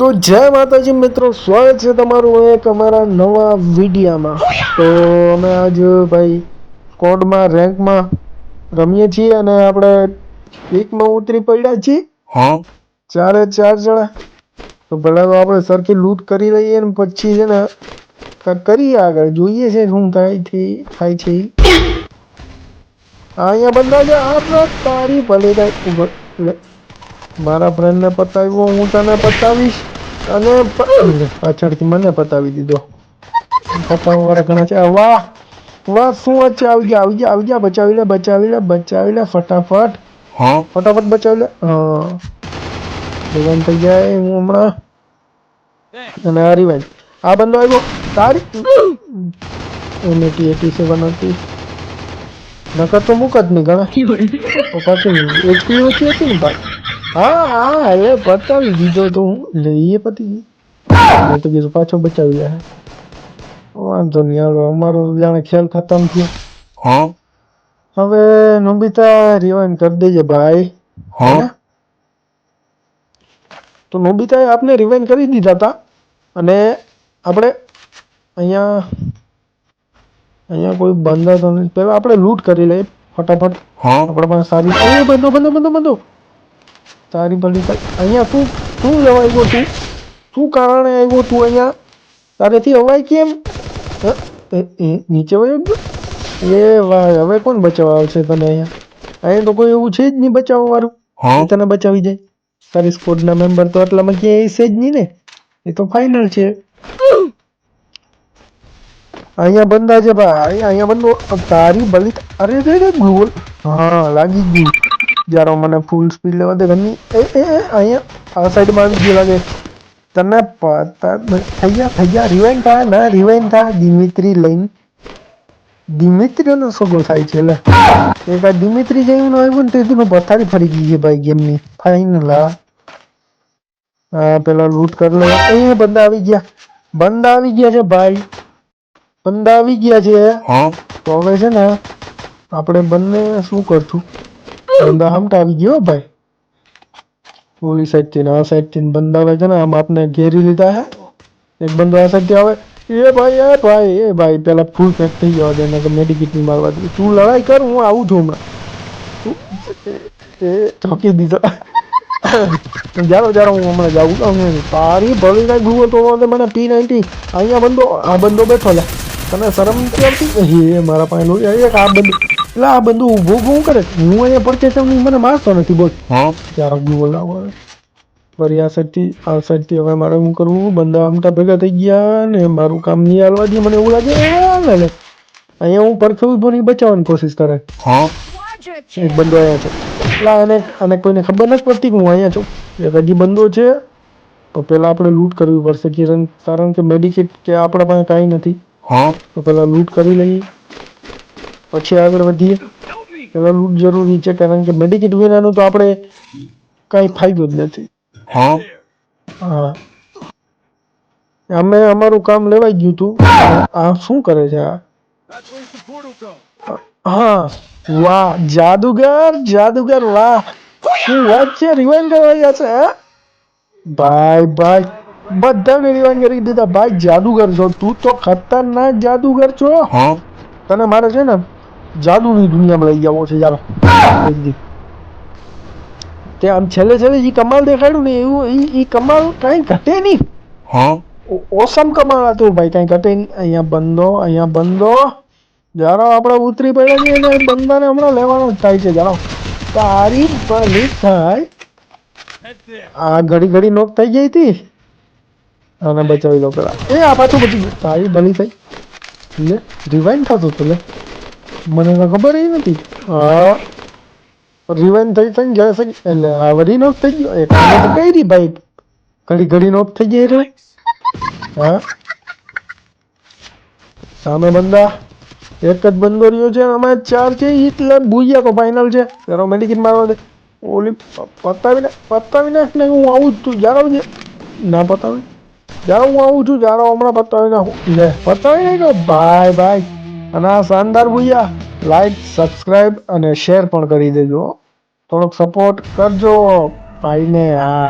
તો જય માતાજી મિત્રો સ્વાગત છે તમારું એક અમારા નવા વિડીયામાં. તો અમે આજ ભાઈ કોડમાં રેન્કમાં રમીએ છીએ અને આપણે વીકમાં ઉતરી પડ્યા છીએ. હા. ચારે ચાર જણા. તો ભલે તો આપણે સરખી લૂંટ કરી લઈએ ને પછી છે ને કરીએ આગળ. જોઈએ છે શું થાય છે થાય છે. અહીંયા બંધા છે. આપણે તારી ભલે થાય મારા ફ્રેન્ડને પતાવ્યો હું તને પતાવીશ. અને પાછળથી મને પતાવી દીધો. પતાવવા વાળા ઘણા છે. વાહ વાહ શું વચ્ચે આવી ગયા આવી ગયા આવી ગયા. બચાવી લે બચાવી લે બચાવી લે ફટાફટ. ફટાફટ બચાવી લે. હા. રિવાઇન્ડ થઈ જાય હું હમણાં. અને હારી ભાઈ આ બંદો આવ્યો. તારી એમ એટી સેવન હતી. નકર તો મૂક જ નહીં ઘણા પાછી ઓછી હતી ને ભાઈ? હા હા એ પતાવી દીધો તો હું. લઈએ પતી. તો કીધું પાછો બચાવી લે. વાંધો નહીં હાલો અમારો જાણે ખ્યાલ ખતમ થયો. હવે નોબિતા રિવાઇન કરી દેજે ભાઈ. તો નોબિતાએ આપને રિવાઇન કરી દીધા હતા અને આપણે અહીંયા અહીંયા કોઈ બંધા તો નહીં. પહેલાં આપણે લૂંટ કરી લઈએ ફટાફટ. આપણા પાસે સારી બંધો બંધો બંધો બંધો તારી ભલી થાય અહીંયા તું શું લેવા આવ્યો તું. શું કારણે આવ્યો તું અહીંયા? તારેથી અવાય કેમ? નીચે વયો ગયો? એ વાહ હવે કોણ બચાવવા આવશે તને અહીંયા? અહીં તો કોઈ એવું છે જ નહીં બચાવવા વાળું તને બચાવી જાય. તારી સ્કોડના મેમ્બર તો આટલામાં ક્યાંય છે જ નહીં ને. એ તો ફાઇનલ છે. અહીંયા બંધા છે ભાઈ અહીંયા બંધો તારી બલી અરે રે રે ગોલ હા લાગી ગયું. જ્યારે મને ફૂલ સ્પીડ લેવા દે ઘરની. એ એ અહીંયા આ સાઈડમાં આવી ગયું લાગે તને થઈ ગયા થઈ ગયા રિવાઇન થાય ના રિવાઇન થાય દિમિત્રી લઈને. દિમિત્રીનો સગો થાય છે એટલે એક આ દિમિત્રી જેવું આવ્યું ને તેથી પથારી ફરી ગઈ છે ભાઈ ગેમની. ફાઇનલ આ પેલા લૂંટ કરી લે એ બંદા આવી ગયા. બંદા આવી ગયા છે ભાઈ. બંદા આવી ગયા છે. તો હવે છે ને આપણે બંને શું કરશું? બંદા હમતા આવી ગયો ભાઈ ઓલી સાઈડથી આ સાઈડથી બંદા આવે છે ને આમ આપણે ઘેરી લીધા હે એક બંદો આ સાઈડથી આવે એ ભાઈ એ ભાઈ એ ભાઈ પેલા ફૂલ પેક થઈ જવા દે ને મેડિકેટની મારવા દે તું લડાઈ કર હું આવું છું હમણાં એ ચોકી દીધો જારો જારો હું હમણાં જાઉં છું તારી ભલી કાંઈ ગુગલ તો મને પી નાઇન્ટી અહીંયા બંદો આ બંદો બેઠો લે તને શરમ નથી આવતી એ મારા પાસે એક આ બંદો એટલે આ બધું ઊભો ઊભો હું કરે? હું અહીંયા પડકે છે મને મારતો નથી બોલ. હા. ગુગલ બોલાવો. ફરી આ સાઈડથી આ સાઈડથી હવે મારે શું કરવું બંદા આમટા ભેગા થઈ ગયા ને મારું કામ નહીં હાલવા દે મને એવું લાગે ને. અહીંયા હું ઊભો નહીં બચાવવાની કોશિશ કરે. હા. એક બંદો અહીંયા છે. એટલે આને આને કોઈને ખબર નથી પડતી કે હું અહીંયા છું. એક હજી બંદો છે. તો પહેલાં આપણે લૂંટ કરવી પડશે કિરણ કારણ કે મેડિકેટ કે આપણા પાસે કાંઈ નથી. હા. તો પહેલાં લૂંટ કરી લઈએ. પછી આગળ વધીએ. પહેલાં લૂંટ જરૂરી છે કારણ કે મેડિકેટ વિનાનું તો આપણે કાંઈ ફાયદો જ નથી. હા? હા. અમે અમારું કામ લેવાઈ ગયું હતું. આ શું કરે છે આ? હા. વાહ જાદુગર જાદુગર વાહ. શું વાત છે? રિવાઇન્ડ કરવા ગયા છે? ભાઈ ભાઈ. બધાને રિવાઇન્ડ કરી દીધા. ભાઈ જાદુગર છો. તું તો ખતરનાક જાદુગર છો. હા? તને મારે છે ને જાદુની દુનિયામાં લઈ જવો છે યાર. તે આમ છેલ્લે છેલ્લે જે કમાલ દેખાડ્યું ને એવું ઈ કમાલ કાંઈ ઘટે નહીં. હા? ઓસમ કમાલ હતું ભાઈ કાંઈ ઘટે નહીં. અહીંયા બંધો અહીંયા બંધો. જારો આપણે ઉતરી પડ્યા છીએ એટલે બંદાને હમણાં લેવાનો જ થાય છે જાણો. તારી ભલી થાય. આ ઘડી ઘડી નોક થઈ ગઈ હતી. અને બચાવી લો પેલા. એ આ પાછું બધું. તારી ભલી થઈ. લે રિવાઇન્ડ થતું હતું લે. મને તો ખબર ય નથી. હા. રિવાઇન્ડ થઈ થઈ જાય છે એટલે આ વળી નોક થઈ ગયો. એક આને તો કઈ રી ભાઈ. ઘડી ઘડી નોક થઈ જાય એટલે. હા. સામે બંદા. એક જ બંદો રહ્યો છે. અમે ચાર છે. ઈ એટલે ભૂજ્યા તો ફાઇનલ છે. તારો મેડિકિટ મારવા દે. ઓલી પ- પતાવી નાખ પતાવી નાખ ને હું આવું જ છું. જારો છે ના પતાવી? જારો હું આવું છું. જારો હમણાં પતાવી નાખું. લે, પતાવી નાખ્યો. ભાઈ ભાઈ. અને આ શાનદાર ભૂયા લાઈક સબસ્ક્રાઈબ અને શેર પણ કરી દેજો. થોડોક સપોર્ટ કરજો. ભાઈને હા